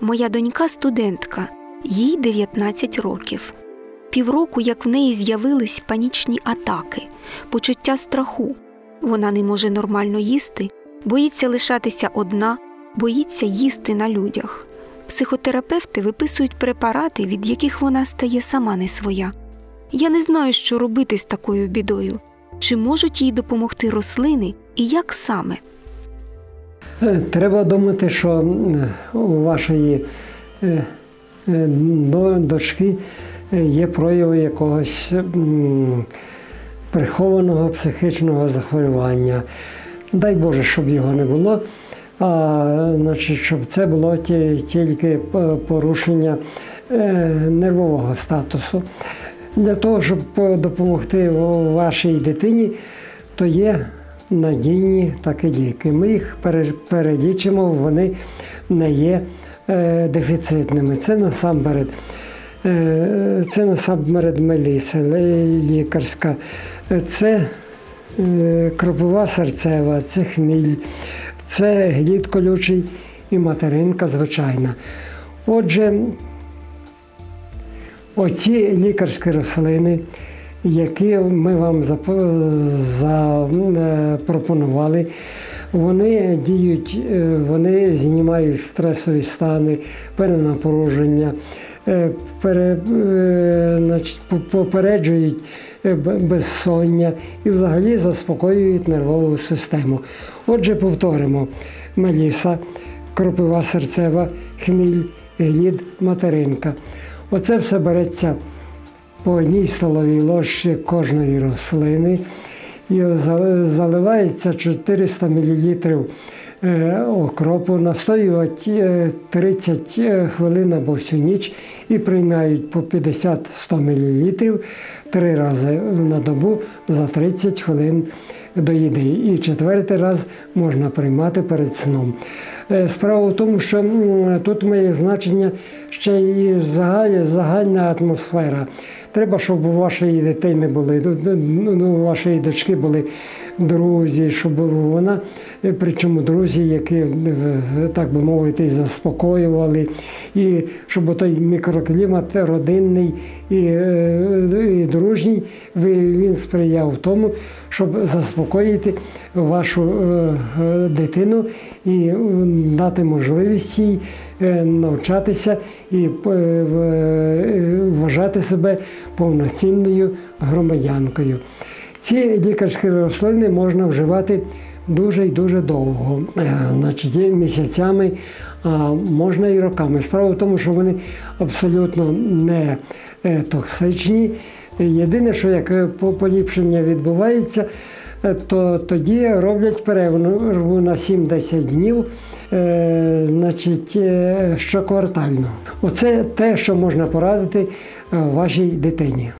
Моя донька студентка, їй 19 років. Півроку, як в неї з'явились панічні атаки, почуття страху. Вона не може нормально їсти, боїться лишатися одна, боїться їсти на людях. Психотерапевти виписують препарати, від яких вона стає сама не своя. Я не знаю, що робити з такою бідою. Чи можуть їй допомогти рослини і як саме? Е, Треба думати, що у вашої е, е, до- дочки є прояви якогось прихованого психічного захворювання. Дай Боже, щоб його не було. А значить, щоб це було тільки порушення нервового статусу. Для того, щоб допомогти вашій дитині, то є надійні такі ліки. Ми їх перелічимо, вони не є е, дефіцитними. Це насамперед. е, Це насамперед меліса лікарська, це е, кропова серцева, це хміль, це глід колючий і материнка звичайна. Отже, оці лікарські рослини, які ми вам запропонували, вони діють, е, вони знімають стресові стани, перенапруження, е, пере, е, попереджують е, безсоння і взагалі заспокоюють нервову систему. Отже, повторимо: меліса, кропива серцева, хміль, глід, материнка. Оце все береться по одній столовій ложці кожної рослини і заливається 400 мл е, окропу, настоюють е, 30 хвилин або всю ніч і приймають по 50-100 мл три рази на добу за 30 хвилин до їди. І четвертий раз можна приймати перед сном. Е, Справа в тому, що тут має значення ще і загальна, загальна атмосфера. Треба, щоб у вашої дитини були, ну, у вашої дочки були друзі, щоб вона, е, причому друзі, які, е, так би мовити, заспокоювали, і щоб той мікроклімат родинний і, е, і дружній, він сприяв тому, щоб заспокоїти вашу дитину і дати можливість їй навчатися і вважати себе повноцінною громадянкою. Ці лікарські рослини можна вживати дуже і дуже довго, е, значить, місяцями, а можна і роками. Справа в тому, що вони абсолютно не е, токсичні. Єдине, що як е, поліпшення відбувається, то тоді роблять перерву на 7-10 днів, значить, щоквартально. Оце те, що можна порадити вашій дитині.